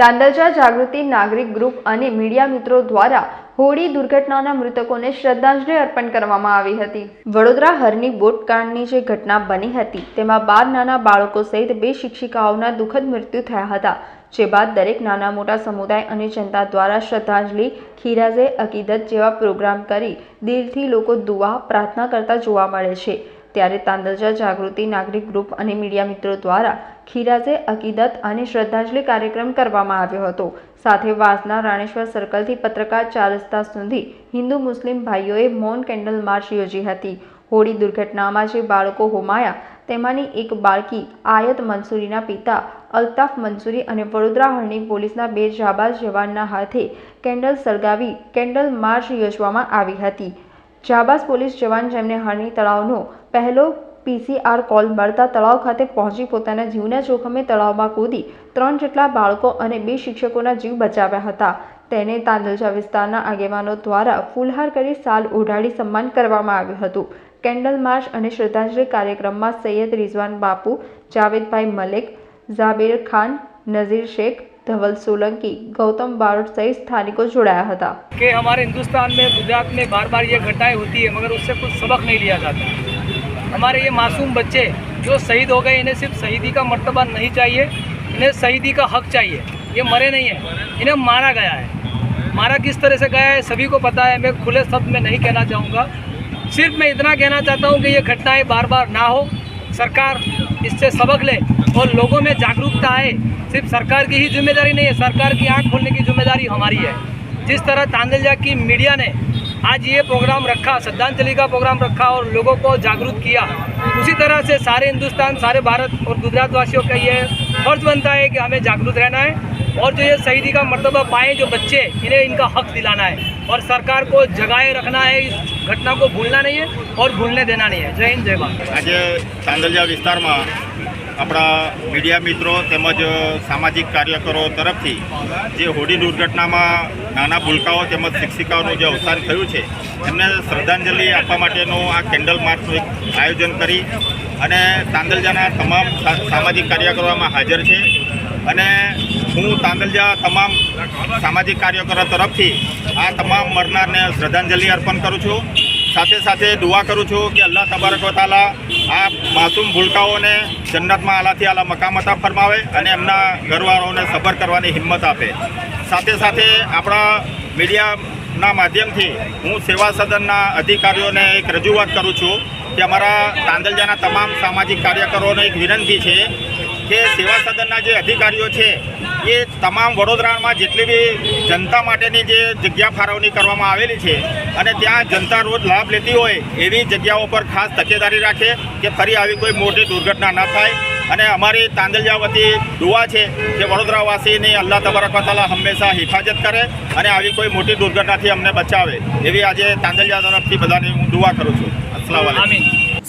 તાંદલજા જાગૃતિ નાગરિક ગ્રુપ અને મીડિયા મિત્રો દ્વારા હોળી દુર્ઘટનાના મૃતકોને શ્રદ્ધાંજલિ અર્પણ કરવામાં આવી હતી. વડોદરા હરની બોટકાંડની જે ઘટના બની હતી, તેમાં બાર નાના બાળકો સહિત બે શિક્ષિકાઓના દુઃખદ મૃત્યુ થયા હતા, જે બાદ દરેક નાના મોટા સમુદાય અને જનતા દ્વારા શ્રદ્ધાંજલિ, ખીરાઝે અકીદત જેવા પ્રોગ્રામ કરી દિલથી લોકો દુઆ, પ્રાર્થના કરતા જોવા મળે છે. ત્યારે તાંદલજા જાગૃતિ નાગરિક ગ્રુપ અને મીડિયા મિત્રો દ્વારા ખીરાઝે અકીદત અને શ્રદ્ધાંજલિ કાર્યક્રમ કરવામાં આવ્યો હતો. સાથે વાસના રાણેશ્વર સર્કલથી પત્રકાર ચાર સુધી હિન્દુ મુસ્લિમ ભાઈઓએ મૌન કેન્ડલ માર્ચ યોજી હતી. હોળી દુર્ઘટનામાં જે બાળકો હોમાયા, તેમાંની એક બાળકી આયત મંસૂરીના પિતા અલ્તાફ મંસૂરી અને વડોદરા હરણી પોલીસના બે જાબાઝ જવાનના હાથે કેન્ડલ સળગાવી કેન્ડલ માર્ચ યોજવામાં આવી હતી. જાબાઝ પોલીસ જવાન જેમને હરણી તળાવનો પહેલો પીસીઆર કોલ મળતા તળાવ ખાતે પહોંચી પોતાના જીવના જોખમે તળાવમાં કૂદી ત્રણ જેટલા બાળકો અને બે શિક્ષકોના જીવ બચાવ્યા હતા તેને તાંદલજા વિસ્તારના આગેવાનો દ્વારા ફૂલહાર કરી સાલ ઓઢાડી સન્માન કરવામાં આવ્યું હતું કેન્ડલ માર્ચ અને શ્રદ્ધાંજલિ કાર્યક્રમમાં સૈયદ રિઝવાન બાપુ જાવેદભાઈ મલિક ઝાબેર ખાન નઝીર શેખ ધવલ સોલંકી ગૌતમ બારોટ સહિત સ્થાનિકો જોડાયા હતા कि हमारे हिंदुस्तान में गुजरात में बार बार ये घटनाएं होती है मगर उससे कुछ सबक नहीं लिया जाता हमारे ये मासूम बच्चे जो शहीद हो गए, इन्हें सिर्फ़ शहीदी का मर्तबा नहीं चाहिए, इन्हें शहीदी का हक चाहिए। ये मरे नहीं हैं, इन्हें मारा गया है। मारा किस तरह से गया है, सभी को पता है, मैं खुले शब्द में नहीं कहना चाहूँगा। सिर्फ़ मैं इतना कहना चाहता हूँ कि ये घटनाएँ बार बार ना हो। सरकार इससे सबक ले और लोगों में जागरूकता आए। सिर्फ़ सरकार की ही ज़िम्मेदारी नहीं है, सरकार की आँख खोलने की ज़िम्मेदारी हमारी है। जिस तरह तांदलजा की मीडिया ने आज ये प्रोग्राम रखा श्रद्धांजलि का प्रोग्राम रखा और लोगों को जागरूक किया उसी तरह से सारे हिंदुस्तान सारे भारत और गुजरात वासियों का ये फर्ज बनता है कि हमें जागरूक रहना है और जो ये शहीदी का मर्तबा पाए जो बच्चे इन्हें इनका हक दिलाना है और सरकार को जगाए रखना है इस घटना को भूलना नहीं है और भूलने देना नहीं है जय हिंद जय भारत આજે તાંદલજા વિસ્તારમાં આપણા મીડિયા મિત્રો તેમજ સામાજિક કાર્યકરો તરફથી જે હોડી દુર્ઘટનામાં નાના ભૂલકાઓ તેમજ શિક્ષિકાઓનું જે અવસાન થયું છે, એમને શ્રદ્ધાંજલિ આપવા માટેનું આ કેન્ડલ માર્ચનું એક આયોજન કરી અને તાંદલજાના તમામ સામાજિક કાર્યકરોમાં હાજર છે. અને હું તાંદલજા તમામ સામાજિક કાર્યકરો તરફથી આ તમામ મરનારને શ્રદ્ધાંજલિ અર્પણ કરું છું. સાથે સાથે દુઆ કરું છું કે અલ્લાહ તબારક વતાલા માસૂમ ભૂલકાઓને જન્નતમાં આલાથી આલા મકામતા ફરમાવે અને એમના ઘરવાળાઓને સફર કરવાની હિંમત આપે. સાથે સાથે આપણા મીડિયાના માધ્યમથી હું સેવા સદનના અધિકારીઓને એક રજૂઆત કરું છું કે અમારા તાંદલજાના તમામ સામાજિક કાર્યકરોને એક વિનંતી છે કે સેવા સદનના જે અધિકારીઓ છે એ તમામ વડોદરામાં જેટલી બી જનતા માટેની જે જગ્યા ફાળવણી કરવામાં આવેલી છે અને ત્યાં જનતા રોજ લાભ લેતી હોય એવી જગ્યાઓ પર ખાસ તકેદારી રાખે કે ફરી આવી કોઈ મોટી દુર્ઘટના ન થાય. અને અમારી તાંદલજા વતી દુઆ છે કે વડોદરાવાસીની અલ્લાહ તબરકતાલા હંમેશા હિફાજત કરે અને આવી કોઈ મોટી દુર્ઘટનાથી અમને બચાવે. એવી આજે તાંદલજા તરફથી બધાની હું દુઆ કરું છું. અસલામ